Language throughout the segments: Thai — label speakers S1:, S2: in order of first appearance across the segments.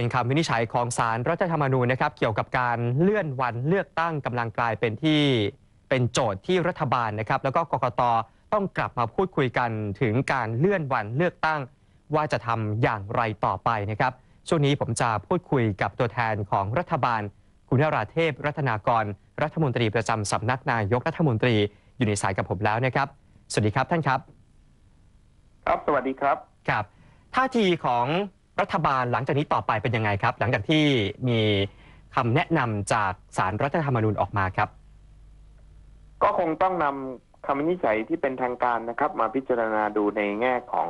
S1: เป็นคำวินิจฉัยของศาลรรัฐธรรมนูญนะครับเกี่ยวกับการเลื่อนวันเลือกตั้งกำลังกลายเป็นที่เป็นโจทย์ที่รัฐบาลนะครับ แล้วก็กกตต้องกลับมาพูดคุยกันถึงการเลื่อนวันเลือกตั้ง ว่าจะทำอย่างไรต่อไปนะครับช่วงนี้ผมจะพูดคุยกับตัวแทนของรัฐบาล คุณนราเทพ รัตนากร รัฐมนตรีประจำสำนักนายกรัฐมนตรีอยู่ในสายกับผมแล้วนะครับ สวัสดีครับท่านครับ
S2: ครับสวัสดีครับ
S1: ครับท่าทีของ รัฐบาลหลังจากนี้ต่อไปเป็นยังไงครับ หลังจากที่มีคำแนะนำจากสารรัฐธรรมนูญออกมาครับ
S2: ก็คงต้องนำคำวินิจฉัยที่เป็นทางการนะครับ มาพิจารณาดูในแง่ของ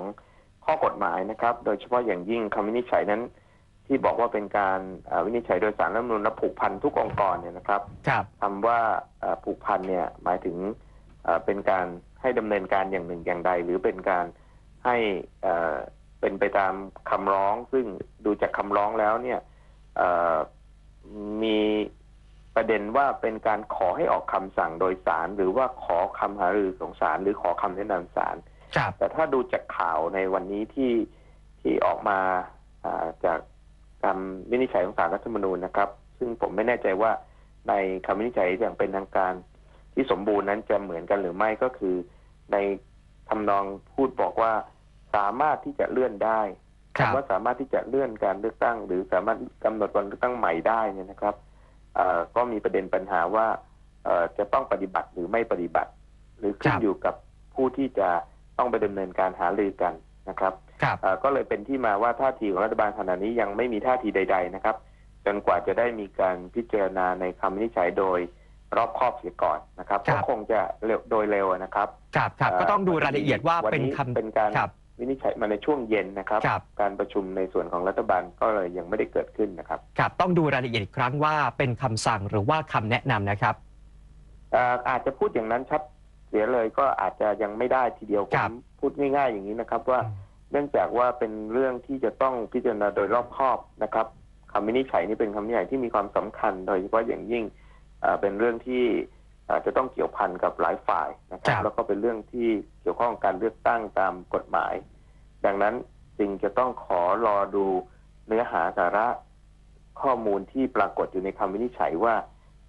S2: ข้อกฎหมายนะครับ โดยเฉพาะอย่างยิ่งคำวินิจฉัยนั้น ที่บอกว่าเป็นการเอ่อวินิจฉัยโดยสารรัฐธรรมนูญและผูกพันทุกองค์กรเนี่ยนะครับ
S1: ครับ
S2: คำว่าเอ่อผูกพันเนี่ยหมายถึงเอ่อเป็นการให้ดำเนินการอย่างหนึ่งอย่างใด หรือเป็นการให้ เอ่อเป็นไปตามคำร้อง ซึ่งดูจากคำร้องแล้วเนี่ยเอ่อมีประเด็นว่าเป็นการขอให้ออกคำสั่งโดยศาลหรือว่าขอคำหารือของศาลหรือขอคำแนะนำศาล
S1: ครับ
S2: แต่ถ้าดูจากข่าวในวันนี้ที่ที่ออกมาอ่าจากคำวินิจฉัยของศาลรัฐธรรมนูญนะครับ ซึ่งผมไม่แน่ใจว่าในคำวินิจฉัยอย่างเป็นทางการที่สมบูรณ์นั้นจะเหมือนกันหรือไม่ก็คือในทำนองพูดบอกว่า สามารถที่จะเลื่อนได้
S1: ครับ
S2: คำว่าสามารถที่จะเลื่อนการเลือกตั้ง หรือสามารถกำหนดวันเลือกตั้งใหม่ได้เนี่ยนะครับเอ่อก็มีประเด็นปัญหาว่าเอ่อจะต้องปฏิบัติหรือไม่ปฏิบัติ หรือขึ้
S1: คนรับ
S2: อยู่กับผู้ที่จะต้องไปดำเนินการหารือกันนะครับ
S1: ครับ
S2: เอ่อก็เลยเป็นที่มาว่าท่าทีของรัฐบาลขณะนี้ยังไม่มีท่าทีใด ๆ นะครับ จนกว่าจะได้มีการพิจารณาในคำวินิจฉัยโดยรอบครอบเสียก่อนนะครับ
S1: ครั
S2: ก็
S1: บ
S2: คงจะเร็วโดยเร็วนะครับ
S1: ครับครับ
S2: เอ่อ
S1: ก็ต้องดูรายละเอียดว่าเป็น
S2: วั
S1: คำ
S2: เป็นการ
S1: ครับ
S2: วินิจฉัยมาในช่วงเย็นนะครับ
S1: ครับ
S2: การประชุมในส่วนของรัฐบาลก็เลยยังไม่ได้เกิดขึ้นนะครับ
S1: ครับต้องดูรายละเอียดอีกครั้งว่าเป็นคำสั่งหรือว่าคำแนะนำนะครับ
S2: เอ่ออาจจะพูดอย่างนั้นชัดเสียเลยก็อาจจะยังไม่ได้ทีเดียวผ
S1: ครั
S2: ม
S1: บ
S2: พูดง่ายๆอย่างนี้นะครับ ว่าเนื่องจากว่าเป็นเรื่องที่จะต้องพิจารณาโดยรอบคอบนะครับคำวินิจฉัยนี้เป็นคำวินิจฉัยที่มีความสำคัญ โดยเฉพาะอย่างยิ่งเอ่อเป็นเรื่องที่เอ่อจะต้องเกี่ยวพันกับหลายฝ่ายนะครั
S1: ครับ บ
S2: แล้วก็เป็นเรื่องที่เกี่ยวข้องกับการเลือกตั้งตามกฎหมาย ดังนั้นจึงจะต้องขอรอดูเนื้อหาสาระข้อมูลที่ปรากฏอยู่ในคำวินิจฉัยว่า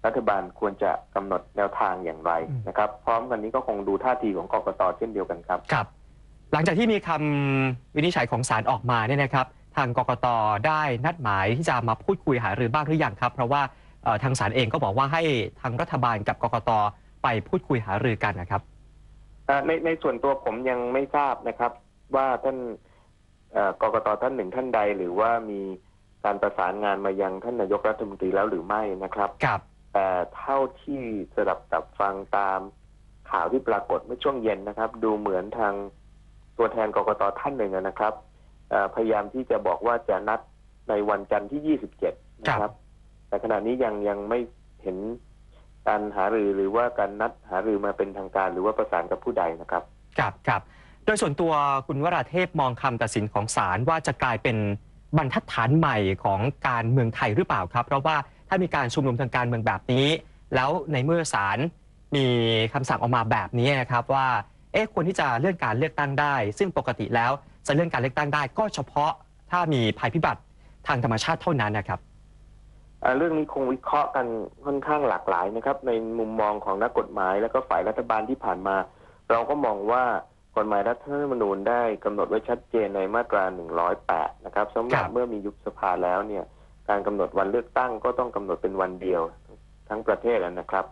S2: รัฐบาลควรจะกำหนดแนวทางอย่างไร
S1: อืม
S2: นะครับ พร้อมกันนี้ก็คงดูท่าทีของกกตเช่นเดียวกันครับ
S1: ครับ หลังจากที่มีคำวินิจฉัยของศาลออกมาเนี่ยนะครับ ทางกกตได้นัดหมายที่จะมาพูดคุยหารือบ้างหรือยังครับ เพราะว่าเอ่อทางศาลเองก็บอกว่าให้ทางรัฐบาลกับกกตไปพูดคุยหารือกันนะครับ
S2: เอ่อในในส่วนตัวผมยังไม่ทราบนะครับ ว่าท่านเอ่อกกตท่านหนึ่งท่านใด หรือว่ามีการประสานงานมายังท่านนายกรัฐมนตรีแล้วหรือไม่นะครับ
S1: ครับ
S2: แต่เท่าที่สดับตับฟังตามข่าวที่ปรากฏเมื่อช่วงเย็นนะครับ ดูเหมือนทางตัวแทนกกตท่านหนึ่งนะครับเอ่อพยายามที่จะบอกว่าจะนัดในวันจันทร์ที่ 27 นะครับ แต่ขณะนี้ยังยังไม่เห็นการหารือหรือว่าการนัดหารือมาเป็นทางการ หรือว่าประสานกับผู้ใดนะครับ
S1: ครับครับ โดยส่วนตัวคุณวราเทพมองคำตัดสินของศาลว่าจะกลายเป็นบรรทัดฐานใหม่ของการเมืองไทยหรือเปล่าครับ เพราะว่าถ้ามีการชุมนุมทางการเมืองแบบนี้ แล้วในเมื่อศาลมีคำสั่งออกมาแบบนี้นะครับว่าเอ๊ะควรที่จะเลื่อนการเลือกตั้งได้ ซึ่งปกติแล้วจะเลื่อนการเลือกตั้งได้ ก็เฉพาะถ้ามีภัยพิบัติทางธรรมชาติเท่านั้นนะครับ
S2: อ่าเรื่องนี้คงวิเคราะห์กันค่อนข้างหลากหลายนะครับ ในมุมมองของนักกฎหมาย แล้วก็ฝ่ายรัฐบาลที่ผ่านมา เราก็มองว่า กฎหมายรัฐธรรมนูญได้กำหนดไว้ชัดเจนในมาตรา 108 นะครับสำหรับ
S1: ครับ
S2: เมื่อมียุบสภาแล้วเนี่ยการกำหนดวันเลือกตั้งก็ต้องกำหนดเป็นวันเดียวทั้งประเทศนะครับ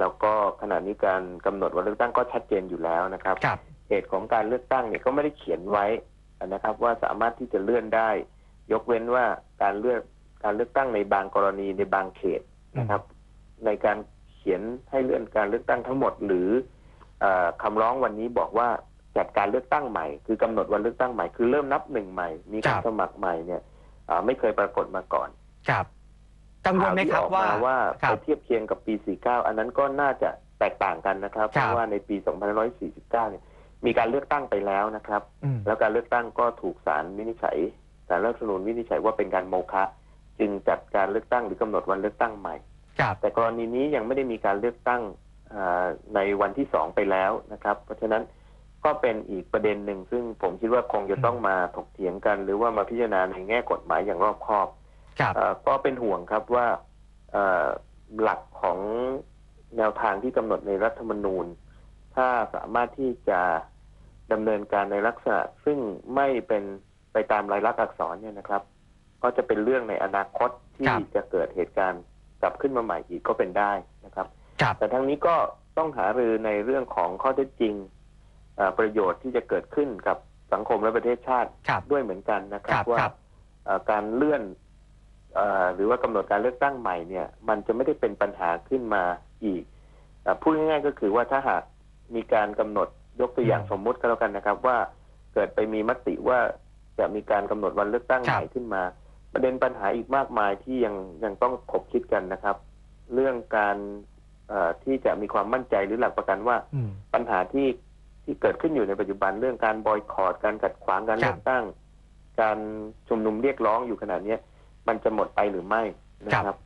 S2: แล้วก็ขณะนี้การกำหนดวันเลือกตั้งก็ชัดเจนอยู่แล้วนะครับ
S1: ครับ
S2: เหตุของการเลือกตั้งเนี่ยก็ไม่ได้เขียนไว้นะครับ ว่าสามารถที่จะเลื่อนได้ ยกเว้นว่าการเลือกการเลือกตั้งในบางกรณีในบางเขตนะครับ ในการเขียนให้เลื่อนการเลือกตั้งทั้งหมด หรือเออคำร้องวันนี้บอกว่า จัดการเลือกตั้งใหม่ คือกำหนดวันเลือกตั้งใหม่ คือเริ่มนับหนึ่งใหม่ มีการ
S1: ครับ
S2: สมัครใหม่เนี่ยเอ่อไม่เคยปรากฏมาก่อน
S1: ครับกังวลไหมครับ
S2: ข่าวที่ออก
S1: ว่า
S2: มาว่า
S1: ครั
S2: ไป
S1: บ
S2: เทียบเคียงกับปี 49 อันนั้นก็น่าจะแตกต่างกันนะครับ
S1: ค
S2: เพ
S1: รับ
S2: ราะว่าในปี2549 เนี่ย มีการเลือกตั้งไปแล้วนะครับ
S1: อืม
S2: แล้วการเลือกตั้งก็ถูกศาลวินิจฉัยศาลรัฐธรรมนูญวินิจฉัยว่าเป็นการโมฆะจึงจัดการเลือกตั้งหรือกำหนดวันเลือกตั้งใหม่
S1: ครับ
S2: แต่กรณีนี้ยังไม่ได้มีการเลือกตั้งอ่าในวันที่สองไปแล้วนะครับ เพราะฉะนั้น ก็เป็นอีกประเด็นหนึ่งซึ่งผมคิดว่าคงจะต้องมาถกเถียงกัน หรือว่ามาพิจารณาในแง่กฎหมายอย่างรอบคอบ
S1: ครับ
S2: เอ่อก็เป็นห่วงครับว่าเอ่อหลักของแนวทางที่กำหนดในรัฐธรรมนูญ ถ้าสามารถที่จะดำเนินการในลักษณะ ซึ่งไม่เป็นไปตามลายลักษณ์อักษรเนี่ยนะครับ ก็จะเป็นเรื่องในอนาคตที่
S1: ครับ
S2: จะเกิดเหตุการณ์กลับขึ้นมาใหม่อีกก็เป็นได้นะครับ
S1: ครับ
S2: แต่ทั้งนี้ก็ต้องหารือในเรื่องของข้อเท็จจริงเอ่อ ประโยชน์ที่จะเกิดขึ้นกับสังคมและประเทศชาติ
S1: ครับ
S2: ด้วยเหมือนกันนะครั
S1: ครับบ
S2: ว่า
S1: ครับ
S2: เอ่อการเลื่อนเออหรือว่ากำหนดการเลือกตั้งใหม่เนี่ย มันจะไม่ได้เป็นปัญหาขึ้นมาอีกเอ่อพูดง่ายๆก็คือว่าถ้าหากมีการกำหนดยกตัวอย่าง
S1: อืม
S2: สมมุติก็แล้วกันนะครับ ว่าเกิดไปมีมติว่าจะมีการกำหนดวันเลือกตั้ง
S1: ครับ
S2: ใหม่ขึ้นมา ประเด็นปัญหาอีกมากมายที่ยังยังต้องขบคิดกันนะครับ เรื่องการเอ่อที่จะมีความมั่นใจหรือหลักประกันว่า
S1: อืม
S2: ปัญหาที่ ที่เกิดขึ้นอยู่ในปัจจุบันเรื่องการบอยคอรดการขัดขวางการ
S1: ครั
S2: เลื
S1: บ
S2: อกตั้ง การชุมนุมเรียกร้องอยู่ขนาดเนี้ยมันจะหมดไปหรือไม่นะครับ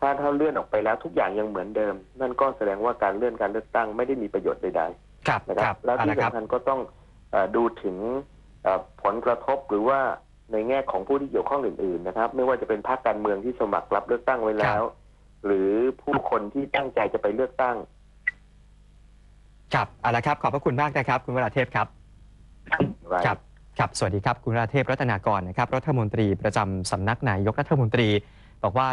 S2: ถ้าถ้าเลื่อนออกไปแล้วทุกอย่างยังเหมือนเดิม นั่นก็แสดงว่าการเลื่อนการเลือกตั้งไม่ได้มีประโยชน์ใด
S1: ครับ
S2: ๆนะ
S1: ค
S2: ค
S1: รั
S2: รั
S1: บบ
S2: แล้ว
S1: เอา
S2: ที่
S1: ละครับ
S2: สำคัญก็ต้องเออดูถึงเอ่อผลกระทบหรือว่าในแง่ของผู้ที่เกี่ยวข้องอื่นๆนะครับ ไม่ว่าจะเป็นพรรคการเมืองที่สมัครรับเลือกตั้งไว้แล้ว หรือผู้คนที่ตั้งใจจะไปเลือกตั้ง
S1: ครับเอาละครับ ขอบพระคุณมากนะครับ คุณวราเทพครับ ครับ ครับ สวัสดีครับ คุณวราเทพรัตนากรนะครับ รัฐมนตรีประจำสำนักนายกรัฐมนตรี บอกว่า